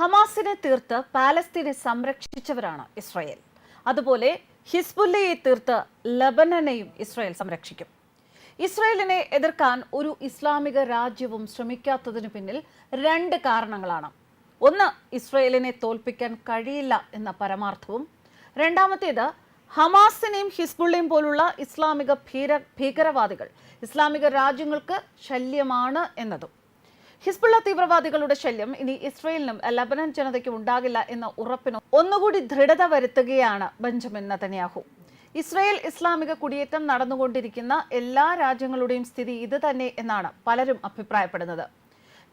ഹമാസിനെ തീർത്ത് പാലസ്തീനെ സംരക്ഷിച്ചവരാണ് ഇസ്രായേൽ. അതുപോലെ ഹിസ്ബുല്ലയെ തീർത്ത് ലബനനെയും ഇസ്രായേൽ സംരക്ഷിക്കും. ഇസ്രായേലിനെ എതിർക്കാൻ ഒരു ഇസ്ലാമിക രാജ്യവും ശ്രമിക്കാത്തതിന് പിന്നിൽ രണ്ട് കാരണങ്ങളാണ്. ഒന്ന് ഇസ്രായേലിനെ തോൽപ്പിക്കാൻ കഴിയില്ല എന്ന പരമാർത്ഥവും. രണ്ടാമത്തേത് ഹമാസിനെയും ഹിസ്ബുള്ളയും പോലുള്ള ഇസ്ലാമിക ഭീര ഭീകരവാദികൾ ഇസ്ലാമിക രാജ്യങ്ങൾക്ക് ശല്യമാണ് എന്നതും. ഹിസ്ബുള്ള തീവ്രവാദികളുടെ ശല്യം ഇനി ഇസ്രയേലിനും ലബനൻ ജനതയ്ക്കും ഉണ്ടാകില്ല എന്ന ഉറപ്പിനും ഒന്നുകൂടി ദൃഢത വരുത്തുകയാണ് ബെഞ്ചമിൻ നതന്യാഹു. ഇസ്രയേൽ ഇസ്ലാമിക കുടിയേറ്റം നടന്നുകൊണ്ടിരിക്കുന്ന എല്ലാ രാജ്യങ്ങളുടെയും സ്ഥിതി ഇത് തന്നെ എന്നാണ് പലരും അഭിപ്രായപ്പെടുന്നത്.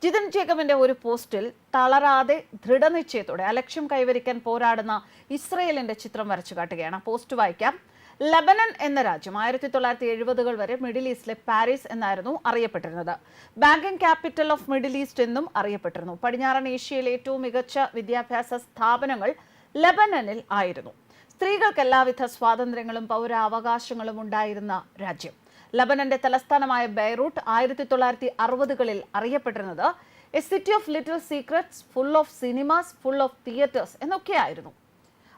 ജിതൻ ജേക്കബിന്റെ ഒരു പോസ്റ്റിൽ തളരാതെ ദൃഢനിശ്ചയത്തോടെ അലക്ഷ്യം കൈവരിക്കാൻ പോരാടുന്ന ഇസ്രയേലിന്റെ ചിത്രം വരച്ചു കാട്ടുകയാണ്. പോസ്റ്റ് വായിക്കാം. ലബനൻ എന്ന രാജ്യം ആയിരത്തി തൊള്ളായിരത്തി എഴുപതുകൾ വരെ മിഡിൽ ഈസ്റ്റിലെ പാരീസ് എന്നായിരുന്നു അറിയപ്പെട്ടിരുന്നത്. Banking capital of middle east എന്നും അറിയപ്പെട്ടിരുന്നു. പടിഞ്ഞാറൻ ഏഷ്യയിലെ ഏറ്റവും മികച്ച വിദ്യാഭ്യാസ സ്ഥാപനങ്ങൾ ലബനനിൽ ആയിരുന്നു. സ്ത്രീകൾക്ക് എല്ലാവിധ സ്വാതന്ത്ര്യങ്ങളും പൗരാവകാശങ്ങളും ഉണ്ടായിരുന്ന രാജ്യം. ലബനന്റെ തലസ്ഥാനമായ ബൈറൂട്ട് ആയിരത്തി തൊള്ളായിരത്തി അറുപതുകളിൽ അറിയപ്പെട്ടിരുന്നത്. A city of little secrets full of cinemas full of theatres എന്നൊക്കെയായിരുന്നു.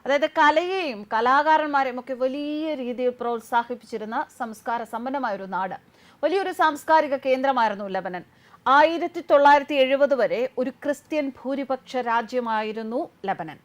അതായത് കലയെയും കലാകാരന്മാരെയും ഒക്കെ വലിയ രീതിയിൽ പ്രോത്സാഹിപ്പിച്ചിരുന്ന സംസ്കാര സമ്പന്നമായ ഒരു നാട്. വലിയൊരു സാംസ്കാരിക കേന്ദ്രമായിരുന്നു ലബനൻ. ആയിരത്തി തൊള്ളായിരത്തി എഴുപത് വരെ ഒരു ക്രിസ്ത്യൻ ഭൂരിപക്ഷ രാജ്യമായിരുന്നു ലബനൻ.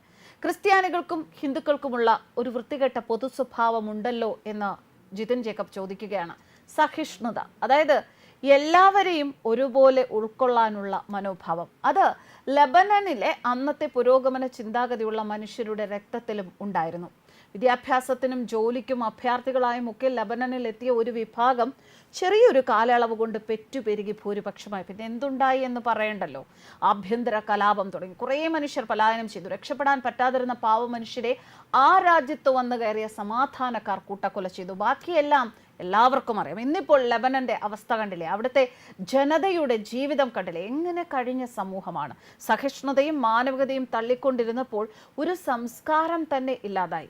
ക്രിസ്ത്യാനികൾക്കും ഹിന്ദുക്കൾക്കുമുള്ള ഒരു വൃത്തികെട്ട പൊതു സ്വഭാവമുണ്ടല്ലോ എന്ന് ജിതിൻ ജേക്കബ് ചോദിക്കുകയാണ്. സഹിഷ്ണുത. അതായത് എല്ലാവരെയും ഒരുപോലെ ഉൾക്കൊള്ളാനുള്ള മനോഭാവം. അത് ലബനനിലെ അന്നത്തെ പുരോഗമന ചിന്താഗതിയുള്ള മനുഷ്യരുടെ രക്തത്തിലും ഉണ്ടായിരുന്നു. വിദ്യാഭ്യാസത്തിനും ജോലിക്കും അഭ്യർത്ഥികളായും ഒക്കെ ലബനനിൽ എത്തിയ ഒരു വിഭാഗം ചെറിയൊരു കാലയളവ് കൊണ്ട് പെറ്റുപെരുകി ഭൂരിപക്ഷമായി. പിന്നെ എന്തുണ്ടായി എന്ന് പറയണ്ടല്ലോ? ആഭ്യന്തര കലാപം തുടങ്ങി. കുറേ മനുഷ്യർ പലായനം ചെയ്തു. രക്ഷപ്പെടാൻ പറ്റാതിരുന്ന പാവ മനുഷ്യരെ ആ രാജ്യത്ത് വന്നു കയറിയ സമാധാനക്കാർ കൂട്ടക്കൊല ചെയ്തു. ബാക്കിയെല്ലാം എല്ലാവർക്കും അറിയാം. ഇന്നിപ്പോൾ ലബനന്റെ അവസ്ഥ കണ്ടില്ലേ? അവിടുത്തെ ജനതയുടെ ജീവിതം കണ്ടില്ലേ? എങ്ങനെ കഴിഞ്ഞ സമൂഹമാണ്? സഹിഷ്ണുതയും മാനവികതയും തള്ളിക്കൊണ്ടിരുന്നപ്പോൾ ഒരു സംസ്കാരം തന്നെ ഇല്ലാതായി.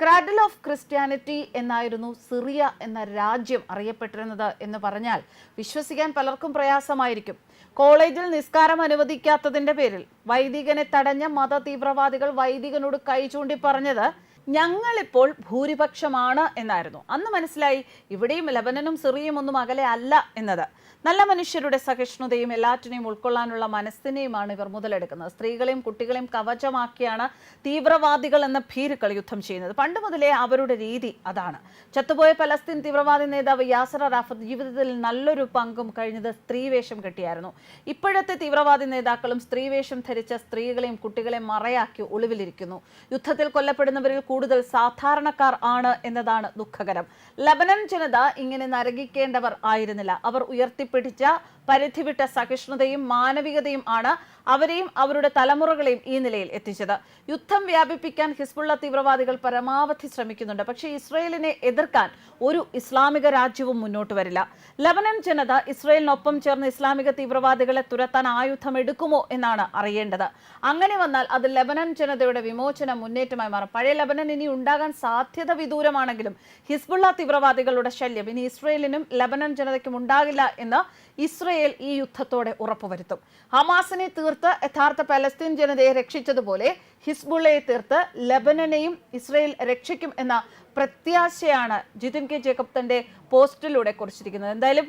ക്രാഡിൽ ഓഫ് ക്രിസ്ത്യാനിറ്റി എന്നായിരുന്നു സിറിയ എന്ന രാജ്യം അറിയപ്പെട്ടിരുന്നത് എന്ന് പറഞ്ഞാൽ വിശ്വസിക്കാൻ പലർക്കും പ്രയാസമായിരിക്കും. കോളേജിൽ നിസ്കാരം അനുവദിക്കാത്തതിന്റെ പേരിൽ വൈദികനെ തടഞ്ഞ മത തീവ്രവാദികൾ വൈദികനോട് കൈ ചൂണ്ടി പറഞ്ഞത് ഞങ്ങളിപ്പോൾ ഭൂരിപക്ഷമാണ് എന്നായിരുന്നു. അന്ന് മനസ്സിലായി ഇവിടെയും ലബനനും സിറിയയും ഒന്നും അകലെ അല്ല എന്നത്. നല്ല മനുഷ്യരുടെ സഹിഷ്ണുതയും എല്ലാറ്റിനെയും ഉൾക്കൊള്ളാനുള്ള മനസ്സിനെയുമാണ് ഇവർ മുതലെടുക്കുന്നത്. സ്ത്രീകളെയും കുട്ടികളെയും കവചമാക്കിയാണ് തീവ്രവാദികൾ എന്ന ഭീരുക്കൾ യുദ്ധം ചെയ്യുന്നത്. പണ്ട് മുതലേ അവരുടെ രീതി അതാണ്. ചത്തുപോയ പലസ്തീൻ തീവ്രവാദി നേതാവ് യാസർ അറാഫത്ത് ജീവിതത്തിൽ നല്ലൊരു പങ്കും കഴിഞ്ഞത് സ്ത്രീവേഷം കെട്ടിയായിരുന്നു. ഇപ്പോഴത്തെ തീവ്രവാദി നേതാക്കളും സ്ത്രീവേഷം ധരിച്ച സ്ത്രീകളെയും കുട്ടികളെയും മറയാക്കി ഒളിവിലിരിക്കുന്നു. യുദ്ധത്തിൽ കൊല്ലപ്പെടുന്നവരിൽ കൂടുതൽ സാധാരണക്കാർ ആണ് എന്നതാണ് ദുഃഖകരം. ലബനൻ ജനത ഇങ്ങനെ നരകിക്കേണ്ടവർ ആയിരുന്നില്ല. അവർ ഉയർത്തിപ്പിടിച്ച പരിധിവിട്ട സഹിഷ്ണുതയും മാനവികതയും ആണ് അവരെയും അവരുടെ തലമുറകളെയും ഈ നിലയിൽ എത്തിച്ചത്. യുദ്ധം വ്യാപിപ്പിക്കാൻ ഹിസ്ബുള്ള തീവ്രവാദികൾ പരമാവധി ശ്രമിക്കുന്നുണ്ട്. പക്ഷേ ഇസ്രയേലിനെ എതിർക്കാൻ ഒരു ഇസ്ലാമിക രാജ്യവും മുന്നോട്ട് വരില്ല. ലബനൻ ജനത ഇസ്രയേലിനൊപ്പം ചേർന്ന് ഇസ്ലാമിക തീവ്രവാദികളെ തുരത്താൻ ആയുധം എടുക്കുമോ എന്നാണ് അറിയേണ്ടത്. അങ്ങനെ വന്നാൽ അത് ലബനൻ ജനതയുടെ വിമോചന മുന്നേറ്റമായി മാറും. പഴയ ലബനൻ ഇനി ഉണ്ടാകാൻ സാധ്യത വിദൂരമാണെങ്കിലും ഹിസ്ബുള്ള തീവ്രവാദികളുടെ ശല്യം ഇനി ഇസ്രയേലിനും ലബനൻ ജനതയ്ക്കും ഉണ്ടാകില്ല എന്ന് ഇസ്രയേൽ ഈ യുദ്ധത്തോടെ ഉറപ്പുവരുത്തും. ഹമാസിനെ തീർത്ത് യഥാർത്ഥ പലസ്തീൻ ജനതയെ രക്ഷിച്ചതുപോലെ ഹിസ്ബുള്ളയെ തീർത്ത് ലബനനെയും ഇസ്രയേൽ രക്ഷിക്കും എന്ന പ്രത്യാശയാണ് ജിതിൻ കെ ജേക്കബ് തന്റെ പോസ്റ്റിലൂടെ കുറിച്ചിരിക്കുന്നത്. എന്തായാലും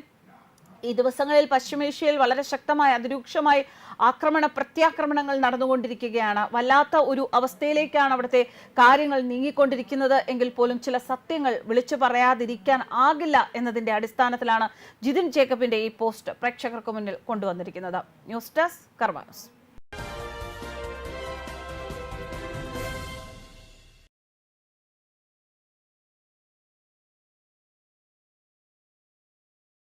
ഈ ദിവസങ്ങളിൽ പശ്ചിമേഷ്യയിൽ വളരെ ശക്തമായ അതിരൂക്ഷമായി ആക്രമണ പ്രത്യാക്രമണങ്ങൾ നടന്നുകൊണ്ടിരിക്കുകയാണ്. വല്ലാത്ത ഒരു അവസ്ഥയിലേക്കാണ് അവിടുത്തെ കാര്യങ്ങൾ നീങ്ങിക്കൊണ്ടിരിക്കുന്നത്. എങ്കിൽ പോലും ചില സത്യങ്ങൾ വിളിച്ചു പറയാതിരിക്കാൻ ആകില്ല എന്നതിന്റെ അടിസ്ഥാനത്തിലാണ് ജിതിൻ ജേക്കബിന്റെ ഈ പോസ്റ്റ് പ്രേക്ഷകർക്ക് മുന്നിൽ കൊണ്ടുവന്നിരിക്കുന്നത്. News desk കർമാനസ്